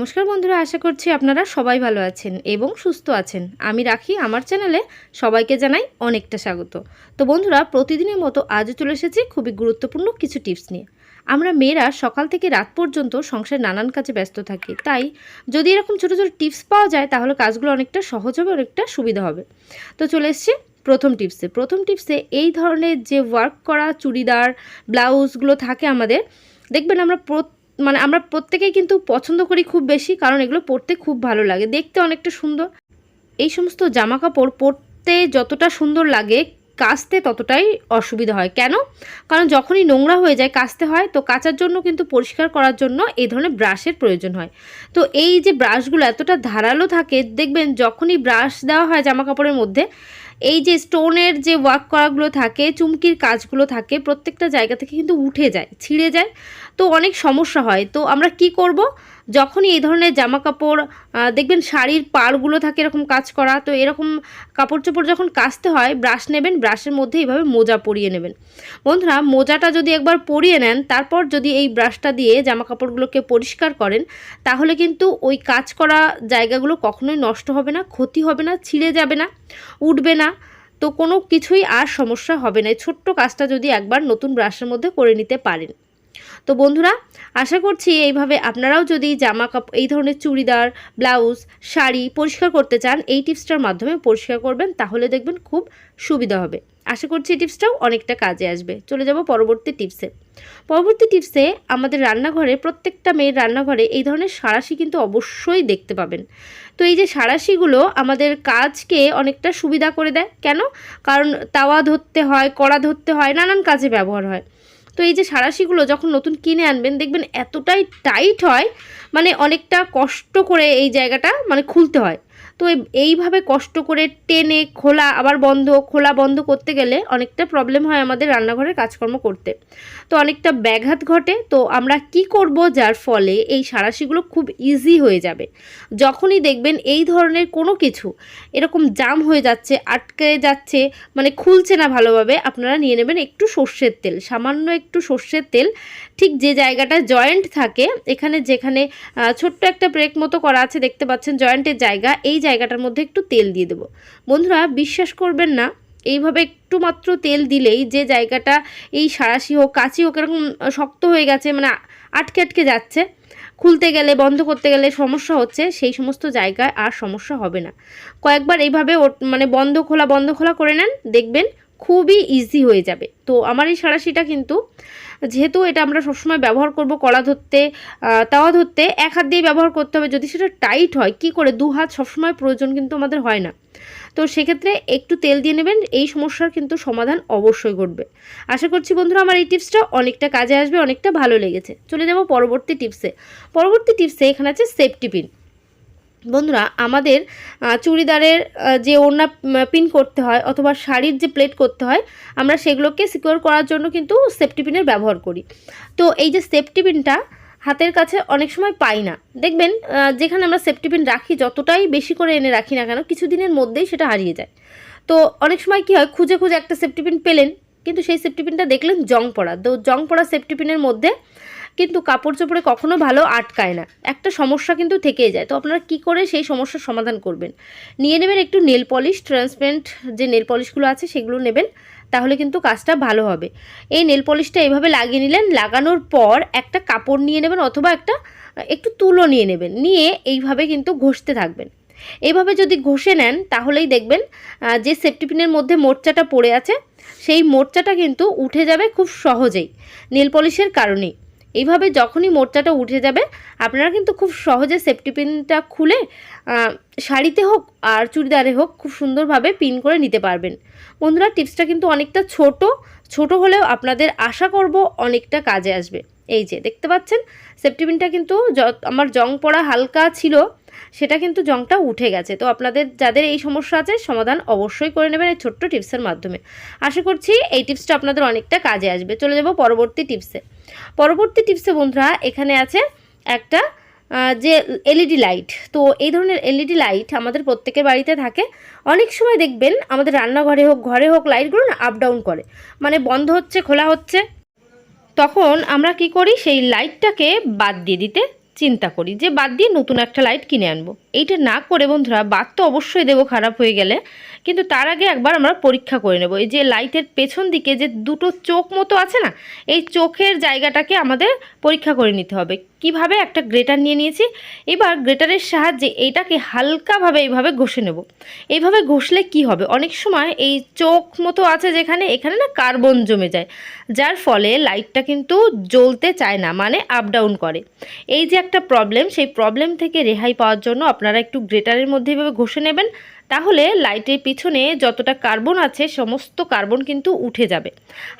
নমস্কার বন্ধুরা, আশা করছি আপনারা সবাই ভালো আছেন এবং সুস্থ আছেন। আমি রাখি, আমার চ্যানেলে সবাইকে জানাই অনেকটা স্বাগত। তো বন্ধুরা, প্রতিদিনের মতো আজও চলে এসেছি খুবই গুরুত্বপূর্ণ কিছু টিপস নিয়ে। আমরা মেয়েরা সকাল থেকে রাত পর্যন্ত সংসারে নানান কাজে ব্যস্ত থাকি। তাই যদি এরকম ছোটো ছোটো টিপস পাওয়া যায়, তাহলে কাজগুলো অনেকটা সহজ হবে, অনেকটা সুবিধা হবে। তো চলে এসছি প্রথম টিপসে। প্রথম টিপসে এই ধরনের যে ওয়ার্ক করা, চুড়িদার, ব্লাউজগুলো থাকে আমাদের, দেখবেন আমরা প্রত- মানে আমরা প্রত্যেকেই কিন্তু পছন্দ করি খুব বেশি, কারণ এগুলো পরতে খুব ভালো লাগে। দেখতে অনেকটা সুন্দর। এই সমস্ত জামা কাপড় পরতে যতটা সুন্দর লাগে, কাচতে ততটাই অসুবিধা হয়। কেন? কারণ যখনই নোংরা হয়ে যায়, কাচতে হয়, তো কাচার জন্য কিন্তু পরিষ্কার করার জন্য এই ধরনের ব্রাশের প্রয়োজন হয়। তো এই যে ব্রাশগুলো এতটা ধারালো থাকে, দেখবেন যখনই ব্রাশ দেওয়া হয় জামা কাপড়ের মধ্যে এই যে স্টোনের যে ওয়ার্ক করাগুলো থাকে, চুমকির কাজগুলো থাকে, প্রত্যেকটা জায়গা থেকে কিন্তু উঠে যায়, ছিঁড়ে যায়। তো অনেক সমস্যা হয়। তো আমরা কি করব? যখনই এই ধরনের জামা কাপড় দেখবেন শাড়ির পাড়গুলো থাকে এরকম কাজ করা, তো এরকম কাপড় চোপড় যখন কাচতে হয়, ব্রাশ নেবেন, ব্রাশের মধ্যে এইভাবে মোজা পরিয়ে নেবেন। বন্ধুরা, মোজাটা যদি একবার পরিয়ে নেন, তারপর যদি এই ব্রাশটা দিয়ে জামা কাপড়গুলোকে পরিষ্কার করেন, তাহলে কিন্তু ওই কাজ করা জায়গাগুলো কখনোই নষ্ট হবে না, ক্ষতি হবে না, ছিঁড়ে যাবে না, উঠবে না। তো কোনো কিছুই আর সমস্যা হবে না। ছোট্ট কাজটা যদি একবার নতুন ব্রাশের মধ্যে করে নিতে পারেন। তো বন্ধুরা, আশা করছি এইভাবে আপনারাও যদি জামা কাপড় এই ধরনের চুড়িদার, ব্লাউজ, শাড়ি পরিষ্কার করতে চান, এই টিপসটার মাধ্যমে পরিষ্কার করবেন, তাহলে দেখবেন খুব সুবিধা হবে। আশা করছি টিপসটাও অনেকটা কাজে আসবে। চলে যাব পরবর্তী টিপসে। পরবর্তী টিপসে আমাদের রান্নাঘরে, প্রত্যেকটা মেয়ের রান্নাঘরে এই ধরনের সাঁড়াশি কিন্তু অবশ্যই দেখতে পাবেন। তো এই যে সাঁড়াশিগুলো আমাদের কাজকে অনেকটা সুবিধা করে দেয়। কেন? কারণ তাওয়া ধরতে হয়, কড়া ধরতে হয়, নানান কাজে ব্যবহার হয়। তো এই যে সাঁড়াশিগুলো যখন নতুন কিনে আনবেন, দেখবেন এতটাই টাইট হয় মানে অনেকটা কষ্ট করে এই জায়গাটা মানে খুলতে হয়। তো এইভাবে কষ্ট করে টেনে খোলা, আবার বন্ধ, খোলা বন্ধ করতে গেলে অনেকটা প্রবলেম হয় আমাদের রান্নাঘরের কাজকর্ম করতে। তো অনেকটা ব্যাঘাত ঘটে। তো আমরা কি করব যার ফলে এই সাঁড়াশিগুলো খুব ইজি হয়ে যাবে। যখনই দেখবেন এই ধরনের কোনো কিছু এরকম জাম হয়ে যাচ্ছে, আটকে যাচ্ছে মানে খুলছে না ভালোভাবে, আপনারা নিয়ে নেবেন একটু সর্ষের তেল। সামান্য একটু সর্ষের তেল, ঠিক যে জায়গাটা জয়েন্ট থাকে, এখানে যেখানে ছোট্ট একটা ব্রেক মতো করা আছে, দেখতে পাচ্ছেন জয়েন্টের জায়গা, এই জায়গাটার মধ্যে একটু তেল দিয়ে দেবো। বন্ধুরা, বিশ্বাস করবেন না, এইভাবে একটু মাত্র তেল দিলেই যে জায়গাটা এই সাঁড়াশি হোক, কাঁচি হোক, এরকম শক্ত হয়ে গেছে মানে আটকে আটকে যাচ্ছে, খুলতে গেলে, বন্ধ করতে গেলে সমস্যা হচ্ছে, সেই সমস্ত জায়গায় আর সমস্যা হবে না। কয়েকবার এইভাবে মানে বন্ধ খোলা বন্ধ খোলা করে নেন, দেখবেন খুবই ইজি হয়ে যাবে। তো আমার এই সাঁড়াশিটা কিন্তু যেহেতু এটা আমরা সবসময় ব্যবহার করব কড়া ধরতে তাওয়া ধরতে, এক হাত দিয়ে ব্যবহার করতে হবে। যদি সেটা টাইট হয়, কি করে? দু হাত সবসময় প্রয়োজন কিন্তু আমাদের হয় না। তো সেক্ষেত্রে একটু তেল দিয়ে নেবেন, এই সমস্যার কিন্তু সমাধান অবশ্যই ঘটবে। আশা করছি বন্ধুরা, আমার এই টিপসটা অনেকটা কাজে আসবে, অনেকটা ভালো লেগেছে। চলে যাব পরবর্তী টিপসে। পরবর্তী টিপসে এখানে আছে সেফটি পিন বন্ধুরা, আমাদের চুড়িদারের যে ওড়না পিন করতে হয় অথবা শাড়ির যে প্লেট করতে হয়, আমরা সেগুলোকে সিকিউর করার জন্য কিন্তু সেফটি পিনের ব্যবহার করি। তো এই যে সেফটি পিনটা হাতের কাছে অনেক সময় পাই না। দেখবেন যেখানে আমরা সেফটি পিন রাখি, যতটাই বেশি করে এনে রাখি না কেন, কিছুদিনের মধ্যেই সেটা হারিয়ে যায়। তো অনেক সময় কি হয়, খুঁজে খুঁজে একটা সেফটি পিন পেলেন, কিন্তু সেই সেফটি পিনটা দেখলেন জং পড়া। তো জং পড়া সেফটি পিনের মধ্যে কিন্তু কাপড় চোপড়ে কখনো ভালো আটকায় না। একটা সমস্যা কিন্তু থেকেই যায়। তো আপনারা কি করে সেই সমস্যার সমাধান করবেন? নিয়ে নেবেন একটু নেল পলিশ ট্রান্সপারেন্ট যে নেল পলিশগুলো আছে সেগুলো নেবেন, তাহলে কিন্তু কাজটা ভালো হবে। এই নেল পলিশটা এভাবে লাগিয়ে নিলেন, লাগানোর পর একটা কাপড় নিয়ে নেবেন অথবা একটা, একটু তুলো নিয়ে নেবেন। নিয়ে এইভাবে কিন্তু ঘষতে থাকবেন। এইভাবে যদি ঘষে নেন, তাহলেই দেখবেন যে সেফটিপিনের মধ্যে মোর্চাটা পড়ে আছে, সেই মোর্চাটা কিন্তু উঠে যাবে খুব সহজেই, নেল পলিশের কারণেই। এইভাবে যখনই মোর্চাটা উঠে যাবে, আপনারা কিন্তু খুব সহজে সেফটি পিনটা খুলে শাড়িতে হোক আর চুড়িদারে হোক খুব সুন্দরভাবে পিন করে নিতে পারবেন। বন্ধুরা টিপসটা কিন্তু অনেকটা ছোট ছোট হলেও আপনাদের আশা করব অনেকটা কাজে আসবে। এই যে, দেখতে পাচ্ছেন? সেফটি পিনটা কিন্তু আমার জং পড়া হালকা ছিল, সেটা কিন্তু জংটা উঠে গেছে। তো আপনাদের যাদের এই সমস্যা আছে, সমাধান অবশ্যই করে নেবেন এই ছোট্ট টিপসের মাধ্যমে। আশা করছি এই টিপসটা আপনাদের অনেকটা কাজে আসবে। চলে যাব পরবর্তী টিপসে পরবর্তী টিপসে বন্ধুরা, এখানে আছে একটা যে এলইডি লাইট তো এই ধরনের এলইডি লাইট আমাদের প্রত্যেকের বাড়িতে থাকে। অনেক সময় দেখবেন আমাদের রান্নাঘরে হোক, ঘরে হোক লাইটগুলো না আপ ডাউন করে। মানে বন্ধ হচ্ছে, খোলা হচ্ছে। তখন আমরা কি করি? সেই লাইটটাকে বাদ দিয়ে দিতে চিন্তা করি যে বাদ দিয়ে নতুন একটা লাইট কিনে আনব। এইটা না করে বন্ধুরা বাদ তো অবশ্যই দেবো খারাপ হয়ে গেলে, কিন্তু তার আগে একবার আমরা পরীক্ষা করে নেব। এই যে লাইটের পেছন দিকে যে দুটো চোখ মতো আছে না, এই চোখের জায়গাটাকে আমাদের পরীক্ষা করে নিতে হবে। কীভাবে একটা গ্রেটার নিয়ে নিয়েছি, এবার গ্রেটারের সাহায্যে এইটাকে হালকাভাবে এইভাবে ঘষে নেব। এইভাবে ঘষলে কি হবে? অনেক সময় এই চোখ মতো আছে যেখানে, এখানে না কার্বন জমে যায়, যার ফলে লাইটটা কিন্তু জ্বলতে চায় না মানে আপ ডাউন করে। এই যে একটা প্রবলেম সেই প্রবলেম থেকে রেহাই পাওয়ার জন্য আপনারা একটু গ্রেটারের মধ্যে এভাবে ঘষে নেবেন, তাহলে লাইটের পিছনে যতটা কার্বন আছে সমস্ত কার্বন কিন্তু উঠে যাবে।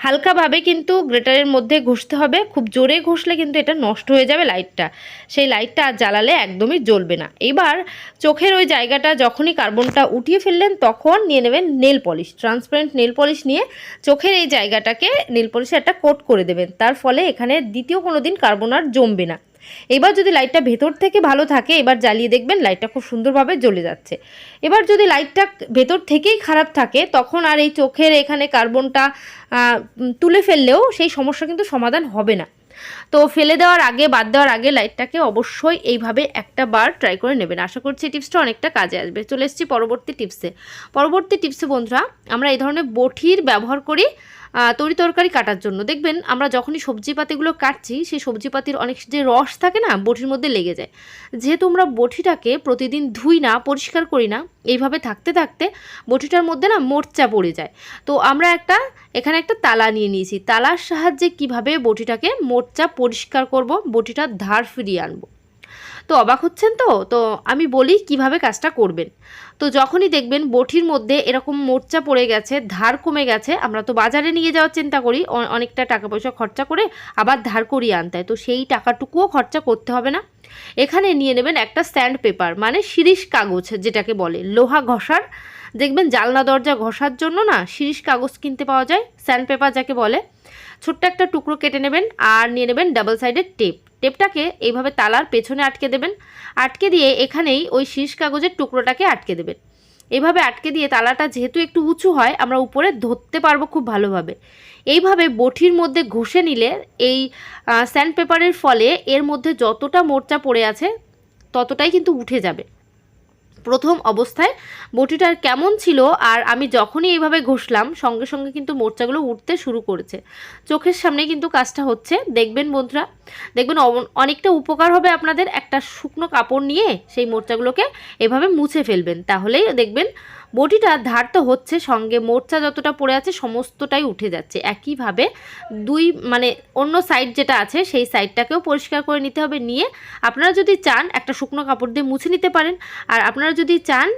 হালকাভাবে কিন্তু গ্রেটারের মধ্যে ঘষতে হবে, খুব জোরে ঘষলে কিন্তু এটা নষ্ট হয়ে যাবে লাইটটা। সেই লাইটটা আর জ্বালালে একদমই জ্বলবে না। এবার চোখের ওই জায়গাটা যখনই কার্বনটা উঠিয়ে ফেললেন, তখন নিয়ে নেবেন nail polish, transparent nail polish নিয়ে চোখের এই জায়গাটাকে নেল পলিশে একটা কোট করে দেবেন। তার ফলে এখানে দ্বিতীয় কোনো দিন কার্বন আর জমবে না। এবার যদি লাইটটা ভেতর থেকে ভালো থাকে, এবার জ্বালিয়ে দেখবেন লাইটটা খুব সুন্দরভাবে জ্বলে যাচ্ছে। এবার যদি লাইটটা ভেতর থেকেই খারাপ থাকে, তখন আর এই চোখের এখানে কার্বনটা তুলে ফেললেও সেই সমস্যা কিন্তু সমাধান হবে না। তো ফেলে দেওয়ার আগে, বাদ দেওয়ার আগে লাইটটাকে অবশ্যই এইভাবে একটা বার ট্রাই করে নেবেন। আশা করছি টিপসটা অনেকটা কাজে আসবে। চলে এসেছি পরবর্তী টিপসে পরবর্তী টিপসে বন্ধুরা, আমরা এই ধরনের বটির ব্যবহার করি তরি তরকারি কাটার জন্য। দেখবেন আমরা যখনই সবজিপাতিগুলো কাটছি, সেই সবজিপাতির অনেক যে রস থাকে না, বটির মধ্যে লেগে যায়। যেহেতু আমরা বটিটাকে প্রতিদিন ধুই না, পরিষ্কার করি না, এইভাবে থাকতে থাকতে বটিটার মধ্যে না মোর্চা পড়ে যায়। তো আমরা একটা, এখানে একটা তালা নিয়ে নিয়েছি। তালার সাহায্যে কীভাবে বটিটাকে মোর্চা পরিষ্কার করব, বটিটার ধার ফিরিয়ে আনব। তো অবাক হচ্ছেন তো? তো আমি বলি কীভাবে কাজটা করবেন। তো যখনই দেখবেন বটির মধ্যে এরকম মোর্চা পড়ে গেছে, ধার কমে গেছে, আমরা তো বাজারে নিয়ে যাওয়ার চিন্তা করি অনেকটা টাকা পয়সা খরচা করে আবার ধার করিয়ে আনতে হয়। তো সেই টাকাটুকুও খরচা করতে হবে না। এখানে নিয়ে নেবেন একটা স্ট্যান্ড পেপার মানে শিরিষ কাগজ যেটাকে বলে, লোহা ঘষার। দেখবেন জালনা দরজা ঘষার জন্য না শিরিষ কাগজ কিনতে পাওয়া যায়, স্যান্ড পেপার যাকে বলে। ছোট্ট একটা টুকরো কেটে নেবেন আর নিয়ে নেবেন ডাবল সাইডের টেপ। টেপটাকে এইভাবে তালার পেছনে আটকে দেবেন। আটকে দিয়ে এখানেই ওই শীষ কাগজের টুকরোটাকে আটকে দেবেন। এভাবে আটকে দিয়ে তালাটা যেহেতু একটু উঁচু হয়, আমরা উপরে ধরতে পারব খুব ভালোভাবে। এইভাবে বঠির মধ্যে ঘষে নিলে এই স্যান্ড পেপারের ফলে এর মধ্যে যতটা মোর্চা পড়ে আছে, ততটাই কিন্তু উঠে যাবে। প্রথম অবস্থায় বটিটার কেমন ছিল আর আমি যখনই এইভাবে ঘষলাম, সঙ্গে সঙ্গে কিন্তু মোর্চাগুলো উঠতে শুরু করেছে। চোখের সামনে কিন্তু কাজটা হচ্ছে। দেখবেন বন্ধুরা, দেখবেন অনেকটা উপকার হবে আপনাদের একটা শুকনো কাপড় নিয়ে সেই মোর্চাগুলোকে এভাবে মুছে ফেলবেন। তাহলেই দেখবেন বটিটা ধার তো হচ্ছে সঙ্গে, মোর্চা যতটা পড়ে আছে সমস্তটাই উঠে যাচ্ছে। একইভাবে দুই মানে অন্য সাইড যেটা আছে, সেই সাইডটাকেও পরিষ্কার করে নিতে হবে। নিয়ে আপনারা যদি চান একটা শুকনো কাপড় দিয়ে মুছে নিতে পারেন। আর আপনারা যদি চান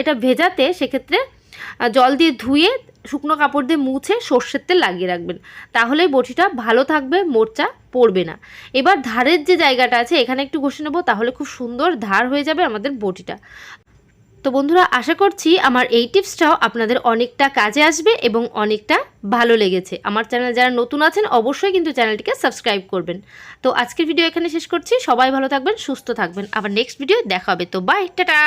এটা ভেজাতে, সেক্ষেত্রে জল দিয়ে ধুয়ে শুকনো কাপড় দিয়ে মুছে সর্ষের তেল লাগিয়ে রাখবেন। তাহলেই বটিটা ভালো থাকবে, মোর্চা পড়বে না। এবার ধারের যে জায়গাটা আছে, এখানে একটু ঘষে নেব, তাহলে খুব সুন্দর ধার হয়ে যাবে আমাদের বটিটা তো বন্ধুরা, আশা করছি আমার এই টিপসটাও আপনাদের অনেকটা কাজে আসবে এবং অনেকটা ভালো লেগেছে। আমার চ্যানেল যারা নতুন আছেন, অবশ্যই কিন্তু চ্যানেলটিকে সাবস্ক্রাইব করবেন। তো আজকের ভিডিও এখানে শেষ করছি। সবাই ভালো থাকবেন, সুস্থ থাকবেন। আবার নেক্সট ভিডিও দেখা হবে। তো বাই টাটা!